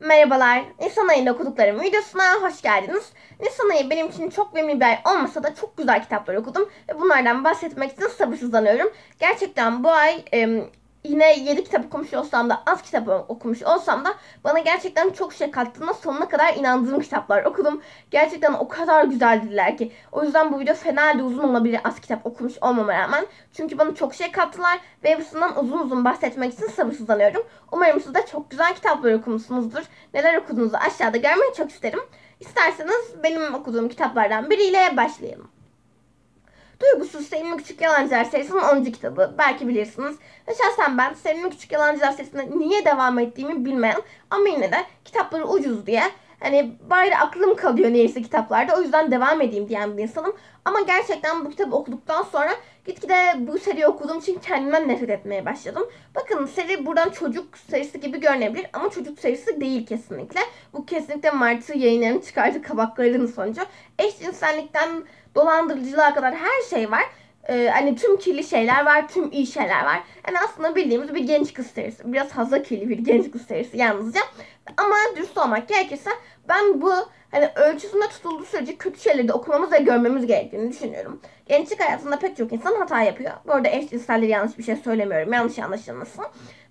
Merhabalar, Nisan ayında okuduklarım videosuna hoş geldiniz. Nisan ayı benim için çok verimli bir ay olmasa da çok güzel kitaplar okudum ve bunlardan bahsetmek için sabırsızlanıyorum. Gerçekten bu ay yine 7 kitap okumuş olsam da az kitap okumuş olsam da bana gerçekten çok şey kattığına sonuna kadar inandığım kitaplar okudum. Gerçekten o kadar güzeldiler ki. O yüzden bu video fena da uzun olabilir az kitap okumuş olmama rağmen. Çünkü bana çok şey kattılar ve hepsinden uzun uzun bahsetmek için sabırsızlanıyorum. Umarım siz de çok güzel kitaplar okumuşsunuzdur. Neler okuduğunuzu aşağıda görmeyi çok isterim. İsterseniz benim okuduğum kitaplardan biriyle başlayalım. Duygusuz Sevimli Küçük Yalancılar serisinin 10. kitabı. Belki bilirsiniz. Ve şahsen ben Sevimli Küçük Yalancılar serisine niye devam ettiğimi bilmeyen ama yine de kitapları ucuz diye hani bari aklım kalıyor neyse kitaplarda o yüzden devam edeyim diyen bir insanım. Ama gerçekten bu kitabı okuduktan sonra gitgide bu seriyi okuduğum için kendimden nefret etmeye başladım. Bakın seri buradan çocuk serisi gibi görünebilir ama çocuk serisi değil kesinlikle. Bu kesinlikle Martı yayınlarının çıkardığı kabaklarının sonucu. Eşcinsellikten dolandırıcılığa kadar her şey var. Ee, hani tüm kirli şeyler var, tüm iyi şeyler var. Yani aslında bildiğimiz bir genç kız serisi. Biraz fazla kirli bir genç kız serisi yalnızca. Ama dürüst olmak gerekirse ben bu hani ölçüsünde tutulduğu sürece kötü şeyleri de okumamız ve görmemiz gerektiğini düşünüyorum. Gençlik hayatında pek çok insan hata yapıyor. Bu arada eşcinselleri yanlış bir şey söylemiyorum. Yanlış anlaşılmasın.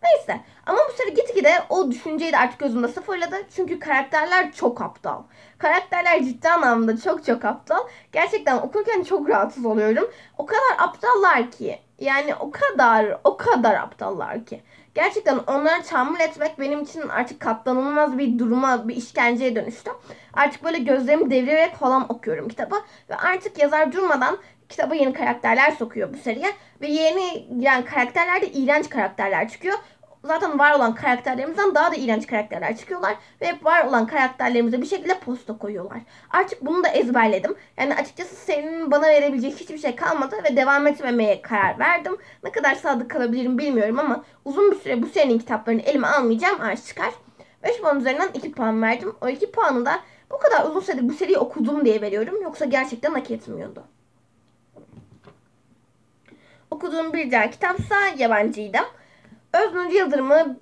Neyse. Ama bu seri gitgide o düşünceyi de artık gözümde sıfırladı. Çünkü karakterler çok aptal. Karakterler ciddi anlamda çok çok aptal. Gerçekten okurken çok rahatsız oluyorum. O kadar aptallar ki. Yani o kadar, o kadar aptallar ki. Gerçekten onları tahammül etmek benim için artık katlanılmaz bir duruma, bir işkenceye dönüştü. Artık böyle gözlerimi devirerek falan okuyorum kitabı. Ve artık yazar durmadan kitaba yeni karakterler sokuyor bu seriye. Ve yeni yani karakterlerde iğrenç karakterler çıkıyor zaten var olan karakterlerimizden daha da iğrenç karakterler çıkıyorlar. Ve hep var olan karakterlerimize bir şekilde posta koyuyorlar. Artık bunu da ezberledim. Yani açıkçası serinin bana verebileceği hiçbir şey kalmadı ve devam etmemeye karar verdim. Ne kadar sadık kalabilirim bilmiyorum ama uzun bir süre bu serinin kitaplarını elime almayacağım. Arş çıkar. 5 puan üzerinden 2 puan verdim. O 2 puanı da bu kadar uzun süredir bu seriyi okudum diye veriyorum. Yoksa gerçekten hak etmiyordu. Okuduğum bir diğer kitapsa yabancıydı. Öznur Yıldırım'ı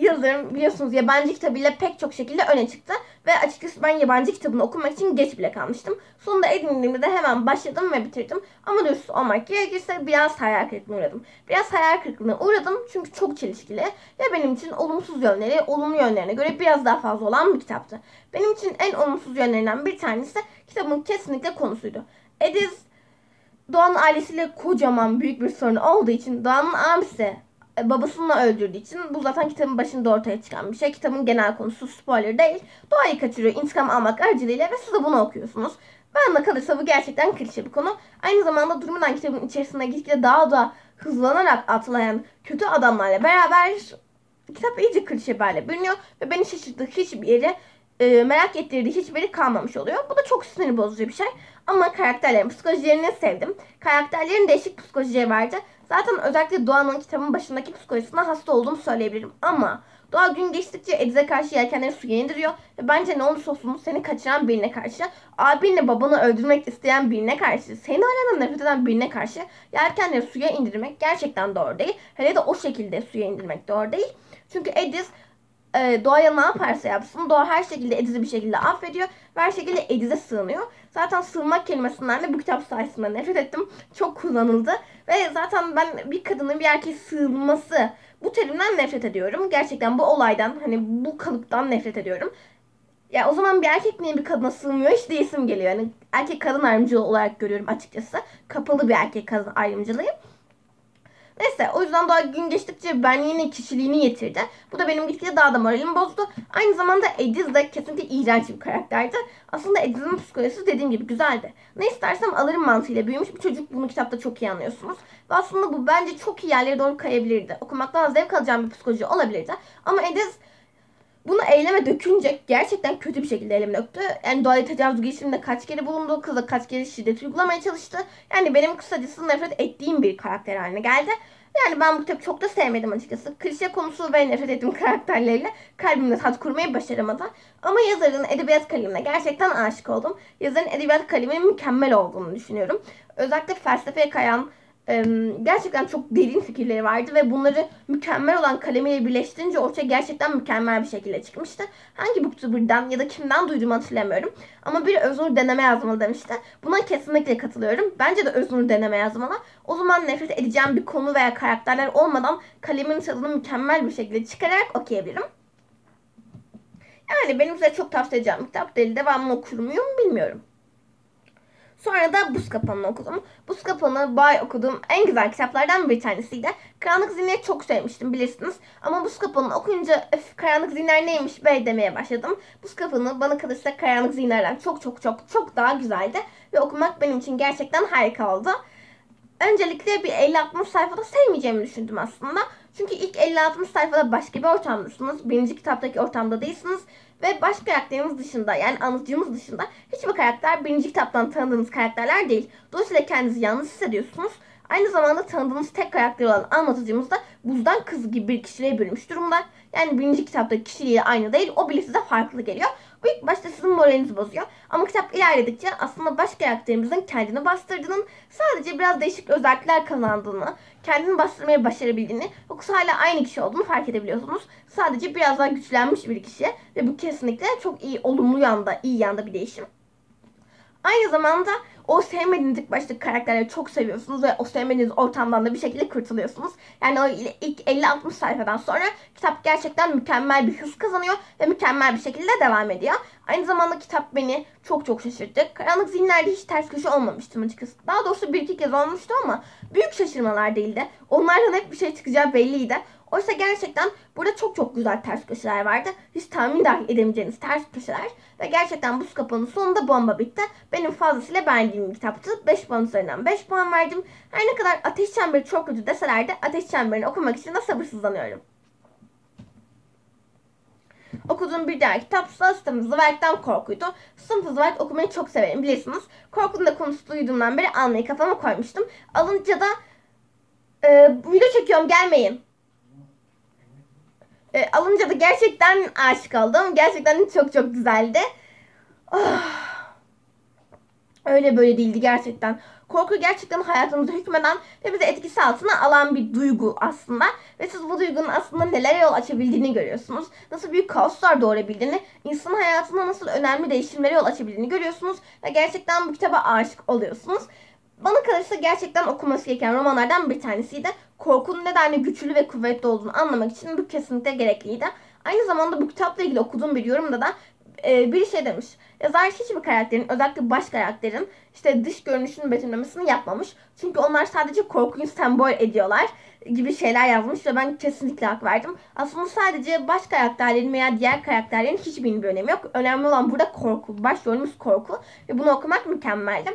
Yıldırım biliyorsunuz yabancı kitabıyla pek çok şekilde öne çıktı. Ve açıkçası ben yabancı kitabını okumak için geç bile kalmıştım. Sonunda edindiğimde de hemen başladım ve bitirdim. Ama dürüst olmak gerekirse biraz hayal kırıklığına uğradım. Biraz hayal kırıklığına uğradım çünkü çok çelişkili. Ve benim için olumsuz yönleri olumlu yönlerine göre biraz daha fazla olan bir kitaptı. Benim için en olumsuz yönlerinden bir tanesi kitabın kesinlikle konusuydu. Ediz Doğan ailesiyle kocaman büyük bir sorun olduğu için Doğan'ın abisi babasını öldürdüğü için bu zaten kitabın başında ortaya çıkan bir şey. Kitabın genel konusu spoiler değil. Doğayı kaçırıyor intikam almak aracılığıyla ve siz de bunu okuyorsunuz. Bana kalırsa bu gerçekten klişe bir konu. Aynı zamanda durmadan kitabın içerisinde gitgide daha da hızlanarak atlayan kötü adamlarla beraber kitap iyice klişe bir hale bürünüyor ve beni şaşırttığı hiçbir yeri e, merak ettirdiği hiçbiri kalmamış oluyor. Bu da çok sinir bozucu bir şey. Ama karakterlerin psikolojilerini sevdim. Karakterlerin değişik psikolojileri vardı. Zaten özellikle Doğan'ın kitabın başındaki psikolojisine hasta olduğumu söyleyebilirim. Ama Doğa gün geçtikçe Ediz'e karşı yelkenleri suya indiriyor. Ve bence ne olursa olsun seni kaçıran birine karşı, abinle babanı öldürmek isteyen birine karşı, seni hala nefret eden birine karşı yelkenleri suya indirmek gerçekten doğru değil. Hele de o şekilde suya indirmek doğru değil. Çünkü Ediz e, Doğa'ya ne yaparsa yapsın Doğa her şekilde Ediz'i bir şekilde affediyor ve her şekilde Ediz'e sığınıyor. Zaten sığınmak kelimesinden de bu kitap sayesinde nefret ettim. Çok kullanıldı ve zaten ben bir kadının bir erkeğe sığınması bu terimden nefret ediyorum. Gerçekten bu olaydan hani bu kalıptan nefret ediyorum. Ya o zaman bir erkek niye bir kadına sığmıyor hiç değisim geliyor. Yani erkek kadın ayrımcılığı olarak görüyorum açıkçası. Kapalı bir erkek kadın ayrımcılığı. Neyse o yüzden daha gün geçtikçe benliğini, kişiliğini yitirdi. Bu da benim gitgide daha da moralimi bozdu. Aynı zamanda Ediz de kesinlikle iğrenç bir karakterdi. Aslında Ediz'in psikolojisi dediğim gibi güzeldi. Ne istersem alırım mantığıyla büyümüş bir çocuk bunu kitapta çok iyi anlıyorsunuz. Ve aslında bu bence çok iyi yerlere doğru kayabilirdi. Okumaktan zevk alacağım bir psikoloji olabilirdi. Ama Ediz bunu eyleme dökünce gerçekten kötü bir şekilde eyleme döktü. Yani doğaya tecavüz girişiminde kaç kere bulundu. Kıza kaç kere şiddet uygulamaya çalıştı. Yani benim kısacası nefret ettiğim bir karakter haline geldi. Yani ben bu kitabı çok da sevmedim açıkçası. Klişe konusu ve nefret ettiğim karakterleriyle kalbimde tat kurmayı başaramadı. Ama yazarın edebiyat kalemine gerçekten aşık oldum. Yazarın edebiyat kaleminin mükemmel olduğunu düşünüyorum. Özellikle felsefeye kayan gerçekten çok derin fikirleri vardı ve bunları mükemmel olan kalemiyle birleştirince ortaya gerçekten mükemmel bir şekilde çıkmıştı. Hangi booktuber'dan ya da kimden duyduğumu hatırlamıyorum. Ama bir Öznur deneme yazmalı demişti. Buna kesinlikle katılıyorum. Bence de Öznur deneme yazmalı. O zaman nefret edeceğim bir konu veya karakterler olmadan kalemin tadını mükemmel bir şekilde çıkararak okuyabilirim. Yani benim size çok tavsiye edeceğim kitap değil. Devamlı okur muyum bilmiyorum. Sonra da Buz Kapanı'nı okudum. Buz Kapanı bay okuduğum en güzel kitaplardan bir tanesiydi. Karanlık Zinleri çok sevmiştim bilirsiniz. Ama Buz Kapanı'nı okuyunca öf Karanlık Zinler neymiş be demeye başladım. Buz Kapanı bana kalırsa Karanlık Zinler'den çok çok çok çok daha güzeldi. Ve okumak benim için gerçekten harika oldu. Öncelikle bir 50-60 sayfada sevmeyeceğimi düşündüm aslında. Çünkü ilk 50-60 sayfada başka bir ortamdasınız. Birinci kitaptaki ortamda değilsiniz. Ve baş karakterimiz dışında yani anlatıcımız dışında hiçbir karakter birinci kitaptan tanıdığınız karakterler değil. Dolayısıyla kendinizi yalnız hissediyorsunuz. Aynı zamanda tanıdığınız tek karakter olan anlatıcımız da buzdan kız gibi bir kişiliğe bürünmüş durumda. Yani birinci kitaptaki kişiliği aynı değil. O bile size farklı geliyor. Bu ilk başta sizin moralinizi bozuyor. Ama kitap ilerledikçe aslında baş karakterimizin kendini bastırdığının, sadece biraz değişik özellikler kazandığını, kendini bastırmaya başarabildiğini, yoksa hala aynı kişi olduğunu fark edebiliyorsunuz. Sadece biraz daha güçlenmiş bir kişi ve bu kesinlikle çok iyi, olumlu yanda, iyi yanda bir değişim. Aynı zamanda o sevmediğiniz ilk baştaki karakterleri çok seviyorsunuz ve o sevmediğiniz ortamdan da bir şekilde kurtuluyorsunuz. Yani o ilk 50-60 sayfadan sonra kitap gerçekten mükemmel bir hız kazanıyor ve mükemmel bir şekilde devam ediyor. Aynı zamanda kitap beni çok çok şaşırttı. Karanlık Zihinler'de hiç ters köşe olmamıştım açıkçası. Daha doğrusu bir iki kez olmuştu ama büyük şaşırmalar değildi. Onlardan hep bir şey çıkacağı belliydi. Oysa gerçekten burada çok çok güzel ters köşeler vardı. Hiç tahmin dahi edemeyeceğiniz ters köşeler. Ve gerçekten buz kapanın sonunda bomba bitti. Benim fazlasıyla beğendiğim bir kitaptı. 5 puan üzerinden 5 puan verdim. Her ne kadar Ateş Çemberi çok kötü deseler de Ateş Çemberi'ni okumak için de sabırsızlanıyorum. Okuduğum bir diğer kitap Sınıf Zıvayet'ten Korkuydu. Sınıf Zıvayet okumayı çok severim bilirsiniz. Korkunun da konusu duyduğumdan beri almayı kafama koymuştum. Alınca da e, video çekiyorum gelmeyin e, alınca da gerçekten aşık oldum. Gerçekten çok çok güzeldi. Oh. Öyle böyle değildi gerçekten. Korku gerçekten hayatımıza hükmeden ve bizi etkisi altına alan bir duygu aslında. Ve siz bu duygunun aslında neler yol açabildiğini görüyorsunuz. Nasıl büyük kaoslar doğurabildiğini, insan hayatında nasıl önemli değişimlere yol açabildiğini görüyorsunuz. Ve gerçekten bu kitaba aşık oluyorsunuz. Bana kalırsa gerçekten okuması gereken romanlardan bir tanesiydi. Korkunun nedenle güçlü ve kuvvetli olduğunu anlamak için bu kesinlikle gerekliydi. Aynı zamanda bu kitapla ilgili okuduğum bir yorumda da e, bir şey demiş. Yazar hiçbir karakterin özellikle baş karakterin işte dış görünüşünün betimlemesini yapmamış. Çünkü onlar sadece korkuyu sembol ediyorlar gibi şeyler yazmış ve ben kesinlikle hak verdim. Aslında sadece baş karakterlerin veya diğer karakterlerin hiçbirinin bir önemi yok. Önemli olan burada korku. Baş rolümüz korku ve bunu okumak mükemmeldi.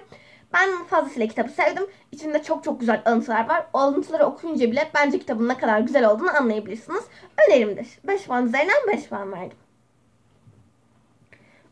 Ben fazlasıyla kitabı sevdim. İçinde çok çok güzel alıntılar var. O alıntıları okuyunca bile bence kitabın ne kadar güzel olduğunu anlayabilirsiniz. Önerimdir. 5 puan üzerinden 5 puan verdim.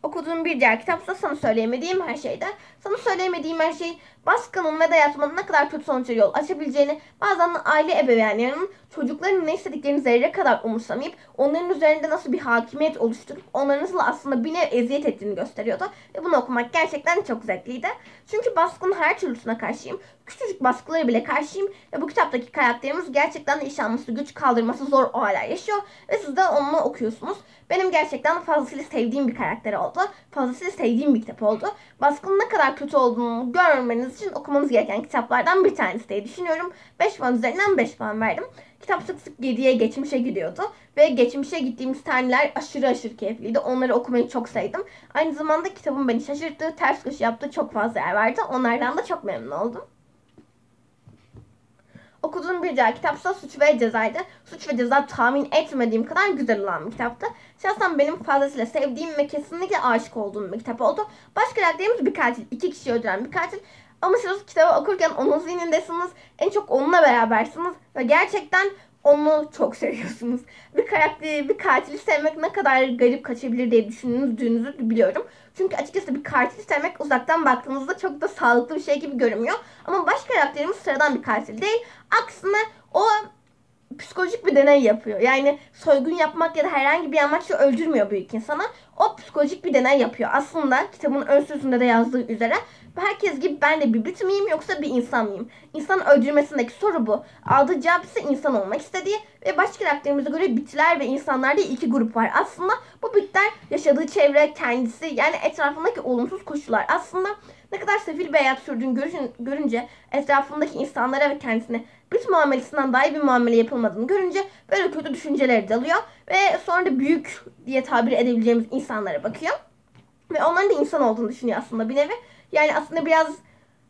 Okuduğum bir diğer kitapsa sana söyleyemediğim her şeyde. Sana söyleyemediğim her şey baskının ve dayatmanın ne kadar kötü sonuçlara yol açabileceğini, bazen aile ebeveynlerinin çocukların ne istediklerini zerre kadar umursamayıp onların üzerinde nasıl bir hakimiyet oluşturup onları nasıl aslında bir nev eziyet ettiğini gösteriyordu. Ve bunu okumak gerçekten çok zevkliydi. Çünkü baskının her türlüsüne karşıyım. Küçücük baskıları bile karşıyım. Ve bu kitaptaki karakterimiz gerçekten iş alması, güç kaldırması zor olaylar yaşıyor. Ve siz de onu okuyorsunuz. Benim gerçekten fazlasıyla sevdiğim bir karakter oldu. Fazlasıyla sevdiğim bir kitap oldu. Baskının ne kadar kötü olduğunu görmeniz için okumanız gereken kitaplardan bir tanesi diye düşünüyorum. 5 puan üzerinden 5 puan verdim. Kitap sık sık geriye geçmişe gidiyordu. Ve geçmişe gittiğimiz sahneler aşırı aşırı keyifliydi. Onları okumayı çok sevdim. Aynı zamanda kitabın beni şaşırttığı, ters köşe yaptığı çok fazla yer vardı. Onlardan da çok memnun oldum. Okuduğum bir diğer kitapsa Suç ve Ceza'ydı. Suç ve Ceza tahmin etmediğim kadar güzel olan bir kitaptı. Şahsen benim fazlasıyla sevdiğim ve kesinlikle aşık olduğum bir kitap oldu. Baş karakterimiz bir katil. iki kişi öldüren bir katil. Ama siz kitabı okurken onun zihnindesiniz. En çok onunla berabersiniz. Ve gerçekten onu çok seviyorsunuz. Bir karakteri, bir katili sevmek ne kadar garip kaçabilir diye düşündüğünüzü biliyorum. Çünkü açıkçası bir katil sevmek uzaktan baktığınızda çok da sağlıklı bir şey gibi görünmüyor. Ama baş karakterimiz sıradan bir katil değil. Aksine o psikolojik bir deney yapıyor. Yani soygun yapmak ya da herhangi bir amaçla öldürmüyor büyük insana. O psikolojik bir deney yapıyor. Aslında kitabın ön sözünde de yazdığı üzere herkes gibi ben de bir bit miyim yoksa bir insan mıyım? İnsan öldürmesindeki soru bu. Aldığı cevap ise insan olmak istediği ve baş karakterimize göre bitler ve insanlarda iki grup var. Aslında bu bitler yaşadığı çevre, kendisi yani etrafındaki olumsuz koşullar. Aslında ne kadar sefil bir hayat sürdüğünü görünce etrafındaki insanlara ve kendisine bit muamelesinden daha iyi bir muamele yapılmadığını görünce böyle kötü düşünceleri dalıyor. Ve sonra da büyük diye tabir edebileceğimiz insanlara bakıyor. Ve onların da insan olduğunu düşünüyor aslında bir nevi. Yani aslında biraz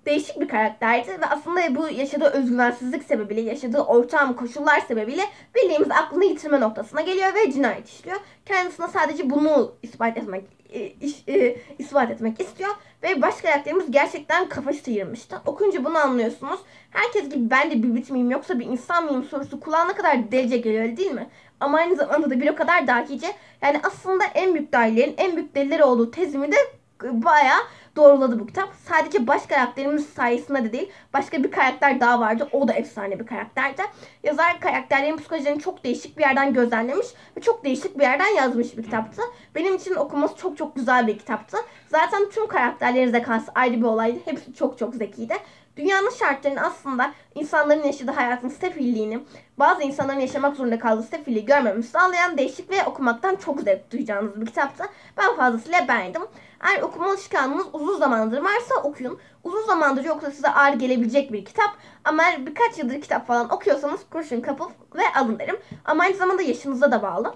değişik bir karakterdi ve aslında bu yaşadığı özgüvensizlik sebebiyle, yaşadığı ortam, koşullar sebebiyle bildiğimiz aklını yitirme noktasına geliyor ve cinayet işliyor. Kendisine sadece bunu ispat etmek iş, e, ispat etmek istiyor ve baş karakterimiz gerçekten kafası sıyırmıştı. Okuyunca bunu anlıyorsunuz. Herkes gibi ben de bir bit miyim yoksa bir insan mıyım sorusu kulağına kadar delice geliyor değil mi? Ama aynı zamanda da bir o kadar dahice. Yani aslında en büyük dahilerin en büyük delileri olduğu tezimi de bayağı doğruladı bu kitap. Sadece baş karakterimiz sayesinde de değil. Başka bir karakter daha vardı. O da efsane bir karakterdi. Yazar karakterlerin psikolojilerini çok değişik bir yerden gözlemlemiş ve çok değişik bir yerden yazmış bir kitaptı. Benim için okuması çok çok güzel bir kitaptı. Zaten tüm karakterlerin zekası ayrı bir olaydı. Hepsi çok çok zekiydi. Dünyanın şartlarını aslında insanların yaşadığı hayatın sefilliğini, bazı insanların yaşamak zorunda kaldığı sefilliği görmemizi sağlayan değişik ve okumaktan çok zevk duyacağınız bir kitaptı. Ben fazlasıyla beğendim. Eğer okuma alışkanlığınız uzun zamandır varsa okuyun. Uzun zamandır yoksa size ağır gelebilecek bir kitap. Ama eğer birkaç yıldır kitap falan okuyorsanız kurşun kapıl ve alın derim. Ama aynı zamanda yaşınıza da bağlı.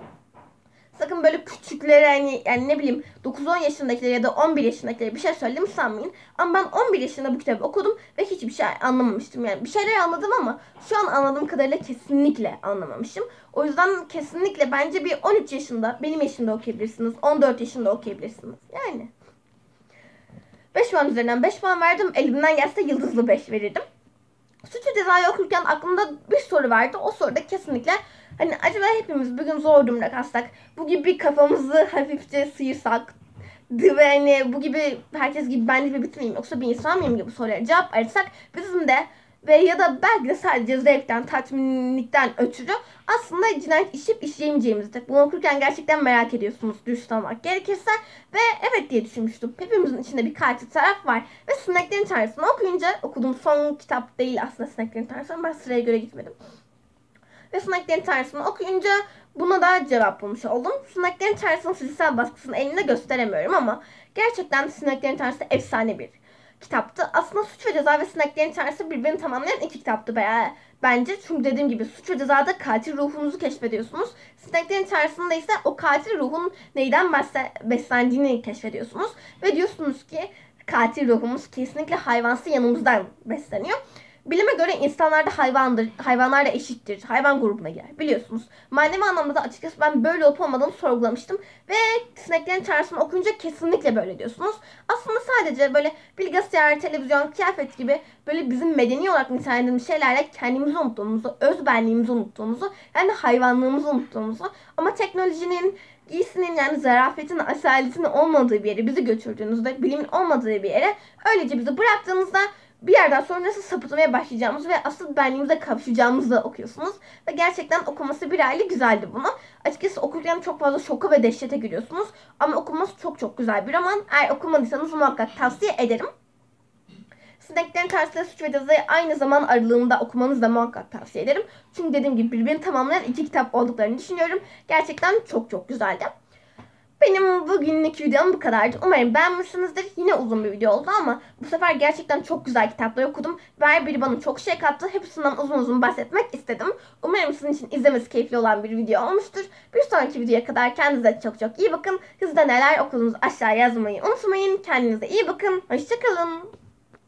Sakın böyle küçüklere hani yani ne bileyim 9-10 yaşındakilere ya da 11 yaşındakilere bir şey söyledim sanmayın. Ama ben 11 yaşında bu kitabı okudum ve hiçbir şey anlamamıştım. Yani bir şeyler anladım ama şu an anladığım kadarıyla kesinlikle anlamamışım. O yüzden kesinlikle bence bir 13 yaşında benim yaşımda okuyabilirsiniz. 14 yaşında okuyabilirsiniz. Yani. 5 puan üzerinden 5 puan verdim. Elimden gelse yıldızlı 5 verirdim. Suç ve cezayı okurken aklımda bir soru vardı. O soruda kesinlikle hani acaba hepimiz bugün zor durumda kalsak bu gibi kafamızı hafifçe sıyırsak ve hani bu gibi herkes gibi ben de bir bitmeyeyim yoksa bir insan mıyım gibi sorulara cevap ararsak bizim de ve ya da belki de sadece zevkten, tatminlikten ötürü aslında cinayet işip işleyemeyeceğimizde. Bunu okurken gerçekten merak ediyorsunuz olmak gerekirse. Ve evet diye düşünmüştüm. Hepimizin içinde bir katil taraf var. Ve Sineklerin Tanrısı'nı okuyunca okuduğum son kitap değil aslında Sineklerin Tanrısı. Ben sıraya göre gitmedim. Ve Sineklerin Tanrısı'nı okuyunca buna da cevap bulmuş oldum. Sineklerin Tanrısı'nın fiziksel baskısını elimde gösteremiyorum ama gerçekten Sineklerin Tanrısı efsane bir kitaptı. Aslında Suç ve Ceza ve Sineklerin Tanrısı birbirini tamamlayan iki kitaptı be. Bence çünkü dediğim gibi Suç ve Ceza'da katil ruhunuzu keşfediyorsunuz. Sineklerin Tanrısı'nda ise o katil ruhun neyden beslendiğini keşfediyorsunuz. Ve diyorsunuz ki katil ruhumuz kesinlikle hayvansı yanımızdan besleniyor. Bilime göre insanlar da hayvandır, hayvanlar da eşittir. Hayvan grubuna girer biliyorsunuz. Manevi anlamda açıkçası ben böyle olup olmadığını sorgulamıştım. Ve sineklerin çağrısını okuyunca kesinlikle böyle diyorsunuz. Aslında sadece böyle bilgisayar, televizyon, kıyafet gibi böyle bizim medeni olarak nitelendiğimiz şeylerle kendimizi unuttuğumuzu, öz benliğimizi unuttuğumuzu, yani hayvanlığımızı unuttuğumuzu ama teknolojinin giysinin yani zarafetin, asaletinin olmadığı bir yere bizi götürdüğünüzde, bilimin olmadığı bir yere öylece bizi bıraktığınızda bir yerden sonra nasıl sapıtmaya başlayacağımızı ve asıl benliğimize kavuşacağımızı okuyorsunuz. Ve gerçekten okuması bir aile güzeldi bunu. Açıkçası okurken çok fazla şoka ve dehşete giriyorsunuz. Ama okuması çok çok güzel bir roman. Eğer okumadıysanız muhakkak tavsiye ederim. Sineklerin Tersine Suç ve Ceza'yı aynı zaman aralığında okumanızı da muhakkak tavsiye ederim. Çünkü dediğim gibi birbirini tamamlayan iki kitap olduklarını düşünüyorum. Gerçekten çok çok güzeldi. Benim bugünlük videom bu kadardı. Umarım beğenmişsinizdir. Yine uzun bir video oldu ama bu sefer gerçekten çok güzel kitaplar okudum. Ve biri bana çok şey kattı. Hepsinden uzun uzun bahsetmek istedim. Umarım sizin için izlemesi keyifli olan bir video olmuştur. Bir sonraki videoya kadar kendinize çok çok iyi bakın. Hızda neler okudunuz aşağı yazmayı unutmayın. Kendinize iyi bakın. Hoşçakalın.